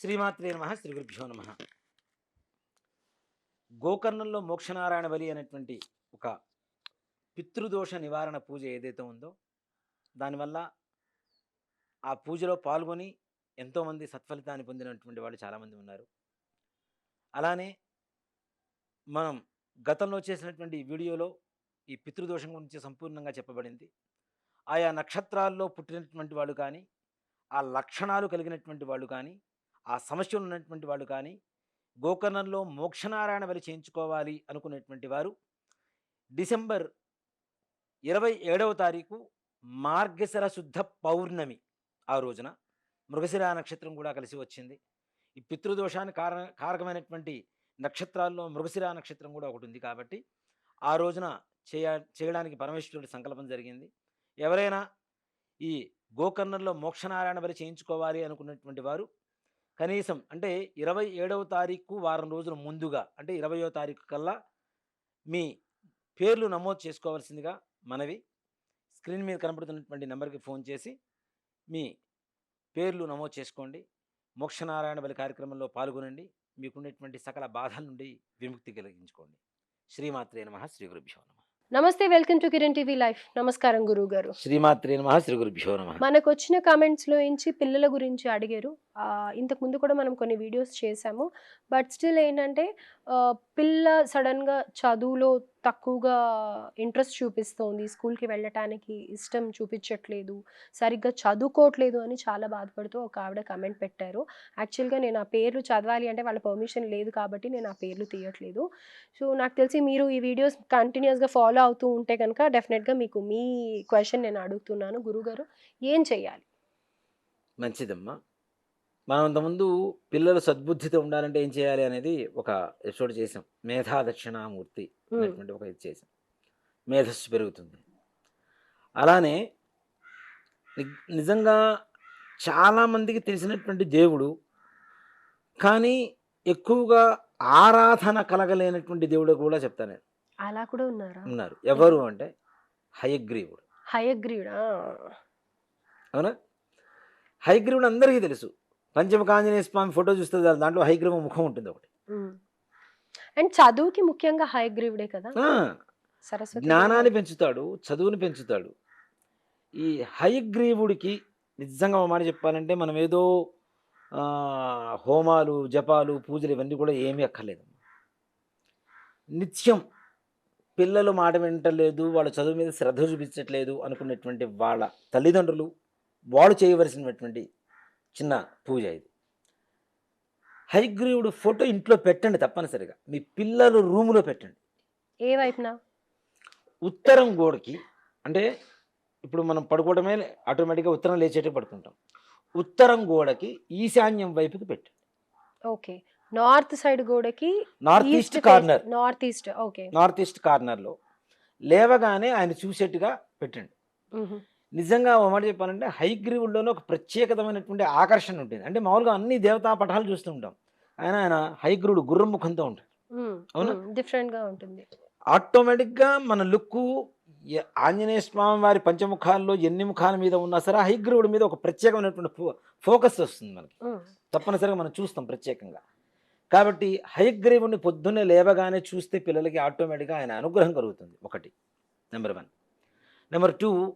శ్రీమాత్రే నమ శ్రీ గురుభ్యో నమ. గోకర్ణంలో మోక్షనారాయణ బలి అనేటువంటి ఒక పితృదోష నివారణ పూజ ఏదైతే ఉందో దానివల్ల ఆ పూజలో పాల్గొని ఎంతోమంది సత్ఫలితాన్ని పొందినటువంటి వాళ్ళు చాలామంది ఉన్నారు. అలానే మనం గతంలో చేసినటువంటి వీడియోలో ఈ పితృదోషం గురించి సంపూర్ణంగా చెప్పబడింది. ఆయా నక్షత్రాల్లో పుట్టినటువంటి వాళ్ళు కానీ ఆ లక్షణాలు కలిగినటువంటి వాళ్ళు కానీ ఆ సమస్యలు ఉన్నటువంటి వాళ్ళు కానీ గోకర్ణంలో మోక్షనారాయణ బలి చేయించుకోవాలి అనుకునేటువంటి వారు డిసెంబర్ ఇరవై ఏడవ తారీఖు మార్గశిర శుద్ధ పౌర్ణమి ఆ రోజున మృగశిర నక్షత్రం కూడా కలిసి వచ్చింది. ఈ పితృదోషానికి కారణ కారకమైనటువంటి నక్షత్రాల్లో మృగశిర నక్షత్రం కూడా ఒకటి ఉంది కాబట్టి ఆ రోజున చేయ చేయడానికి పరమేశ్వరుడి సంకల్పం జరిగింది. ఎవరైనా ఈ గోకర్ణంలో మోక్షనారాయణ బలి చేయించుకోవాలి అనుకున్నటువంటి వారు కనీసం అంటే ఇరవై ఏడవ తారీఖు వారం రోజుల ముందుగా అంటే ఇరవయో తారీఖు కల్లా మీ పేర్లు నమోదు చేసుకోవాల్సిందిగా మనవి. స్క్రీన్ మీద కనబడుతున్నటువంటి నెంబర్కి ఫోన్ చేసి మీ పేర్లు నమోదు చేసుకోండి. మోక్షనారాయణ బలి కార్యక్రమంలో పాల్గొనండి. మీకుండేటువంటి సకల బాధల నుండి విముక్తి కలిగించుకోండి. శ్రీమాత్రే నమ. శ్రీ గురుభ్యో నమ. నమస్తే welcome to Kiran TV life. నమస్కారం గురువు గారు శ్రీమాత్రే నమ శ్రీ గురుభ్యో నమ. మనకు వచ్చిన కామెంట్స్లో నుంచి పిల్లల గురించి అడిగారు. ఇంతకు ముందు కూడా మనం కొన్ని వీడియోస్ చేసాము బట్ స్టిల్ ఏంటంటే పిల్ల సడన్గా చదువులో తక్కువగా ఇంట్రెస్ట్ చూపిస్తోంది. స్కూల్కి వెళ్ళటానికి ఇష్టం చూపించట్లేదు. సరిగ్గా చదువుకోవట్లేదు అని చాలా బాధపడుతూ ఒక ఆవిడ కమెంట్ పెట్టారు. యాక్చువల్గా నేను ఆ పేర్లు చదవాలి అంటే వాళ్ళ పర్మిషన్ లేదు కాబట్టి నేను ఆ పేర్లు తీయట్లేదు. సో నాకు తెలిసి మీరు ఈ వీడియోస్ కంటిన్యూస్గా ఫాలో అవుతూ ఉంటే కనుక డెఫినెట్గా మీకు మీ క్వశ్చన్ నేను అడుగుతున్నాను. గురుగారు ఏం చేయాలి మంచిదమ్మా. మనం అంతకుముందు పిల్లలు సద్బుద్ధితో ఉండాలంటే ఏం చేయాలి అనేది ఒక ఎపిసోడ్ చేసాం మేధా దక్షిణామూర్తి అనేటువంటి ఒక ఇది చేసాం మేధస్సు పెరుగుతుంది. అలానే నిజంగా చాలామందికి తెలిసినటువంటి దేవుడు కానీ ఎక్కువగా ఆరాధన కలగలేనటువంటి దేవుడు కూడా చెప్తాను నేను. అలా కూడా ఉన్నారా? ఉన్నారు. ఎవరు అంటే హయగ్రీవుడు. హయగ్రీవుడా? అవునా? హైగ్రీవుడు అందరికీ తెలుసు. పంచముఖ ఆంజనేయ స్వామి ఫోటో చూస్తే దాంట్లో హైగ్రీవ ముఖం ఉంటుంది ఒకటి. అండ్ చదువుకి ముఖ్యంగా హయగ్రీవుడే కదా? సరస్వతి జ్ఞానాన్ని పెంచుతాడు చదువుని పెంచుతాడు. ఈ హయగ్రీవుడికి నిజంగా మాట చెప్పాలంటే మనం ఏదో హోమాలు జపాలు పూజలు ఇవన్నీ కూడా ఏమీ అక్కర్లేదు. నిత్యం పిల్లలు మాట వింటలేదు వాళ్ళ చదువు మీద శ్రద్ధ చూపించట్లేదు అనుకున్నటువంటి వాళ్ళ తల్లిదండ్రులు వాళ్ళు చేయవలసినటువంటి చిన్న పూజ ఇది. హైగ్రీవుడు ఫోటో ఇంట్లో పెట్టండి తప్పనిసరిగా. మీ పిల్లలు రూములో పెట్టండి. ఏ వైపున? ఉత్తరం గోడకి. అంటే ఇప్పుడు మనం పడుకోవడమే ఆటోమేటిక్గా ఉత్తరం లేచేటే పడుకుంటాం. ఉత్తరం గోడకి ఈశాన్యం వైపుకి పెట్టండి. ఓకే. నార్త్ సైడ్ గోడకి north east corner. North east okay. North east కార్నర్లో. లేవగానే ఆయన చూసేట్టుగా పెట్టండి. నిజంగా ఒక మాట చెప్పాలంటే హైగ్రీవుల్లోనే ఒక ప్రత్యేకతమైనటువంటి ఆకర్షణ ఉంటుంది. అంటే మామూలుగా అన్ని దేవతా పటాలు చూస్తూ ఉంటాం. ఆయన ఆయన హైగ్రీవుడు గుర్రం ముఖంతో ఉంటాడు అవునా? డిఫరెంట్గా ఉంటుంది. ఆటోమేటిక్గా మన లుక్కు ఎ- ఆంజనేయ స్వామి వారి పంచముఖాల్లో ఎన్ని ముఖాల మీద ఉన్నా సరే హైగ్రీవుడి మీద ఒక ప్రత్యేకమైనటువంటి ఫో ఫోకస్ వస్తుంది మనకి. తప్పనిసరిగా మనం చూస్తాం ప్రత్యేకంగా. కాబట్టి హయగ్రీవుని పొద్దున్నే లేవగానే చూస్తే పిల్లలకి ఆటోమేటిక్గా ఆయన అనుగ్రహం కలుగుతుంది. ఒకటి. Number one. నెంబర్ టూ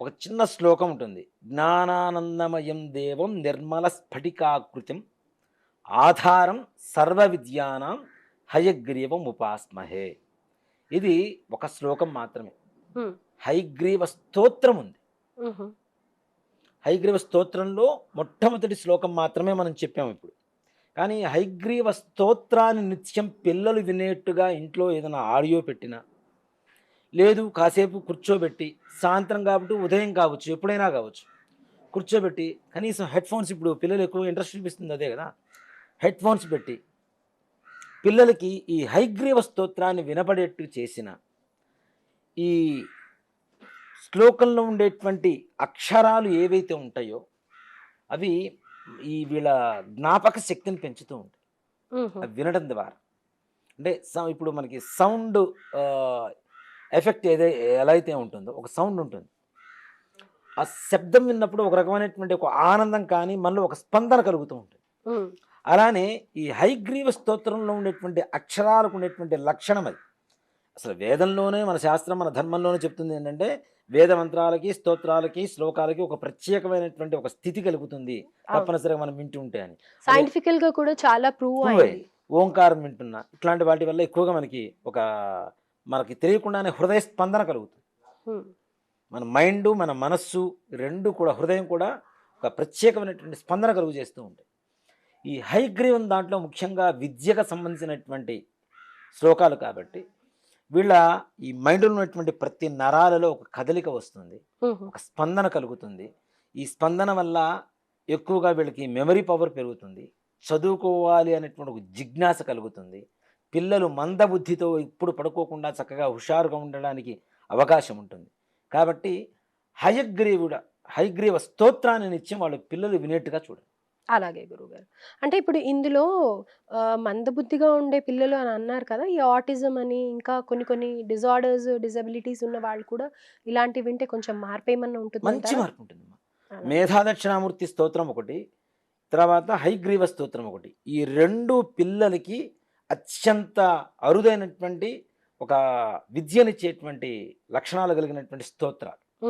ఒక చిన్న శ్లోకం ఉంటుంది. జ్ఞానానందమయం దేవం నిర్మల స్ఫటికాకృతిం ఆధారం సర్వ విద్యానాం హయగ్రీవం ఉపాస్మహే. ఇది ఒక శ్లోకం మాత్రమే. హైగ్రీవ స్తోత్రం ఉంది. హైగ్రీవ స్తోత్రంలో మొట్టమొదటి శ్లోకం మాత్రమే మనం చెప్పాము ఇప్పుడు. కానీ హైగ్రీవ స్తోత్రాన్ని నిత్యం పిల్లలు వినేట్టుగా ఇంట్లో ఏదైనా ఆడియో పెట్టినా లేదు కాసేపు కూర్చోబెట్టి సాయంత్రం కాబట్టి ఉదయం కావచ్చు ఎప్పుడైనా కావచ్చు కూర్చోబెట్టి కనీసం హెడ్ ఫోన్స్ ఇప్పుడు పిల్లలు ఎక్కువ ఇంట్రెస్ట్ చూపిస్తుంది అదే కదా. హెడ్ ఫోన్స్ పెట్టి పిల్లలకి ఈ హైగ్రీవ స్తోత్రాన్ని వినపడేట్టు చేసిన ఈ శ్లోకంలో ఉండేటువంటి అక్షరాలు ఏవైతే ఉంటాయో అవి ఈ వీళ్ళ జ్ఞాపక శక్తిని పెంచుతూ ఉంటాయి. అవి వినడం ద్వారా. అంటే సౌ- ఇప్పుడు మనకి సౌండ్ ఎఫెక్ట్ ఏదై ఎలా అయితే ఉంటుందో ఒక సౌండ్ ఉంటుంది. ఆ శబ్దం విన్నప్పుడు ఒక రకమైనటువంటి ఒక ఆనందం కానీ మనలో ఒక స్పందన కలుగుతూ ఉంటుంది. అలానే ఈ హైగ్రీవ స్తోత్రంలో ఉండేటువంటి అక్షరాలకు ఉండేటువంటి లక్షణం అది. అసలు వేదంలోనే మన శాస్త్రం మన ధర్మంలోనే చెప్తుంది ఏంటంటే వేద మంత్రాలకి స్తోత్రాలకి శ్లోకాలకి ఒక ప్రత్యేకమైనటువంటి ఒక స్థితి కలుగుతుంది తప్పనిసరిగా మనం వింటూ ఉంటే అని. సైంటిఫికల్గా కూడా చాలా ప్రూవ్. ఓంకారం వింటున్నా. ఇట్లాంటి వాటి వల్ల ఎక్కువగా మనకి ఒక మనకి తెలియకుండానే హృదయ స్పందన కలుగుతుంది. మన మైండ్ మన మనస్సు రెండు కూడా హృదయం కూడా ఒక ప్రత్యేకమైనటువంటి స్పందన కలుగు చేస్తూ ఉంటాయి. ఈ హైగ్రీవం దాంట్లో ముఖ్యంగా విద్యకు సంబంధించినటువంటి శ్లోకాలు కాబట్టి వీళ్ళ ఈ మైండ్లో ఉన్నటువంటి ప్రతి నరాలలో ఒక కదలిక వస్తుంది. ఒక స్పందన కలుగుతుంది. ఈ స్పందన వల్ల ఎక్కువగా వీళ్ళకి మెమరీ పవర్ పెరుగుతుంది. చదువుకోవాలి అనేటువంటి ఒక జిజ్ఞాస కలుగుతుంది. పిల్లలు మందబుద్ధితో ఇప్పుడు పడుకోకుండా చక్కగా హుషారుగా ఉండడానికి అవకాశం ఉంటుంది. కాబట్టి హయగ్రీవుడ హయగ్రీవ స్తోత్రాన్ని నిత్యం వాళ్ళు పిల్లలు వినేట్టుగా చూడాలి. అలాగే గురుగారు అంటే ఇప్పుడు ఇందులో మందబుద్ధిగా ఉండే పిల్లలు అని అన్నారు కదా ఈ ఆటిజం అని ఇంకా కొన్ని కొన్ని డిజార్డర్స్ డిజబిలిటీస్ ఉన్న వాళ్ళు కూడా ఇలాంటివి వింటే కొంచెం మార్పు ఏమన్నా ఉంటుంది మంచి మార్పు ఉంటుంది మేధాదక్షిణామూర్తి స్తోత్రం ఒకటి తర్వాత హైగ్రీవ స్తోత్రం ఒకటి. ఈ రెండు పిల్లలకి అత్యంత అరుదైనటువంటి ఒక విద్యనిచ్చేటువంటి లక్షణాలు కలిగినటువంటి స్తోత్రాలు.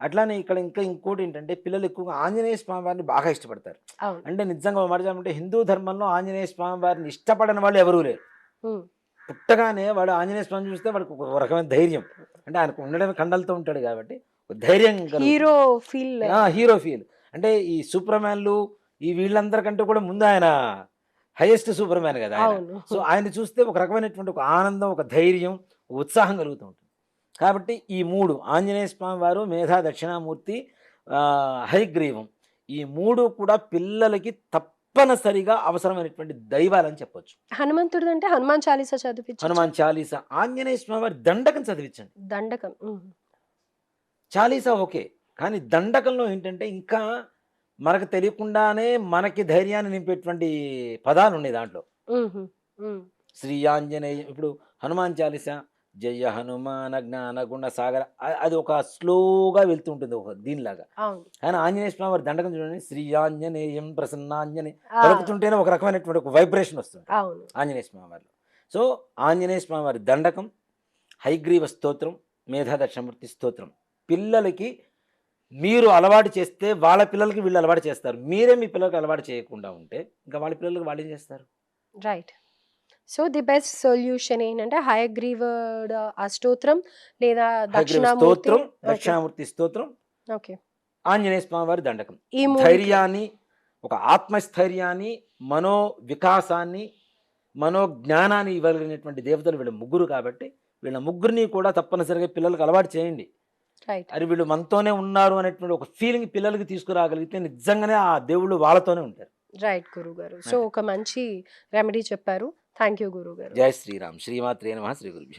అట్లానే ఇక్కడ ఇంకా ఇంకోటి ఏంటంటే పిల్లలు ఎక్కువగా ఆంజనేయ స్వామి వారిని బాగా ఇష్టపడతారు. అంటే నిజంగా మాట చెప్పాలంటే హిందూ ధర్మంలో ఆంజనేయ స్వామి వారిని ఇష్టపడని వాళ్ళు ఎవరూ లేరు. పుట్టగానే వాడు ఆంజనేయ స్వామి చూస్తే వాడికి ఒక రకమైన ధైర్యం. అంటే ఆయనకు ఉండడమే కండలతో ఉంటాడు కాబట్టి ధైర్యం. Hero feel. ఆ, హీరో ఫీల్. అంటే ఈ సూపర్ మ్యాన్లు ఈ వీళ్ళందరికంటే కూడా ముందు ఆయన హైయెస్ట్ సూపర్ మ్యాన్ కదా సో ఆయన చూస్తే ఒక రకమైనటువంటి ఒక ఆనందం ఒక ధైర్యం ఒక ఉత్సాహం కలుగుతూ ఉంటుంది కాబట్టి ఈ మూడు ఆంజనేయ స్వామి వారు మేధా దక్షిణామూర్తి ఆ, హయగ్రీవం ఈ మూడు కూడా పిల్లలకి తప్పనిసరిగా అవసరమైనటువంటి దైవాలని చెప్పొచ్చు. హనుమంతుడు అంటే హనుమాన్ చాలీసా చదివించు హనుమాన్ చాలీసా ఆంజనేయ స్వామి వారి దండకం చదివించండి. దండకం చాలీసా ఓకే కానీ దండకంలో ఏంటంటే ఇంకా మనకు తెలియకుండానే మనకి ధైర్యాన్ని నింపేటువంటి పదాలు ఉన్నాయి దాంట్లో. శ్రీ ఆంజనేయ ఇప్పుడు హనుమాన్ చాలీసా జయ హనుమాన జ్ఞాన గుణ సాగర అది ఒక స్లోగా వెళ్తుంటుంది ఒక దీనిలాగా. కానీ ఆంజనేయ స్వామి వారి దండకం చూడండి శ్రీ ఆంజనేయం ప్రసన్నాంజనే ఆ, పలుకుతుంటేనే ఒక రకమైనటువంటి ఒక వైబ్రేషన్ వస్తుంది ఆంజనేయ స్వామి వారిలో. సో ఆంజనేయ స్వామి వారి దండకం హైగ్రీవ స్తోత్రం మేధా దక్షిణమూర్తి స్తోత్రం. పిల్లలకి మీరు అలవాటు చేస్తే వాళ్ళ పిల్లలకి వీళ్ళు అలవాటు చేస్తారు. మీరే మీ పిల్లలకి అలవాటు చేయకుండా ఉంటే ఇంకా వాళ్ళ పిల్లలకి వాళ్ళు ఏం చేస్తారు? Right so the best solution ఏంటంటే హయగ్రీవుడ అష్టోత్రం లేదా హైగ్రీవ దక్షిణామూర్తి. స్తోత్రం దక్షిణామూర్తి స్తోత్రం ఓకే ఆంజనేయ స్వామి వారి దండకం. ఈ ధైర్యాన్ని ఒక ఆత్మస్థైర్యాన్ని మనో వికాసాన్ని మనో జ్ఞానాన్ని ఇవ్వగలిగినటువంటి దేవతలు వీళ్ళ ముగ్గురు కాబట్టి వీళ్ళ ముగ్గురిని కూడా తప్పనిసరిగా పిల్లలకు అలవాటు చేయండి. రైట్ అది వీళ్ళు మనతోనే ఉన్నారు అనేటువంటి ఒక ఫీలింగ్ పిల్లలకి తీసుకురాగలిగితే నిజంగానే ఆ దేవుళ్ళు వాళ్ళతోనే ఉంటారు. రైట్ గురువు గారు. సో ఒక మంచి రెమెడీ చెప్పారు. థ్యాంక్ యూ గురువు గారు. జై శ్రీరామ్. శ్రీమాత్రే నమ. శ్రీ గురుభ్యం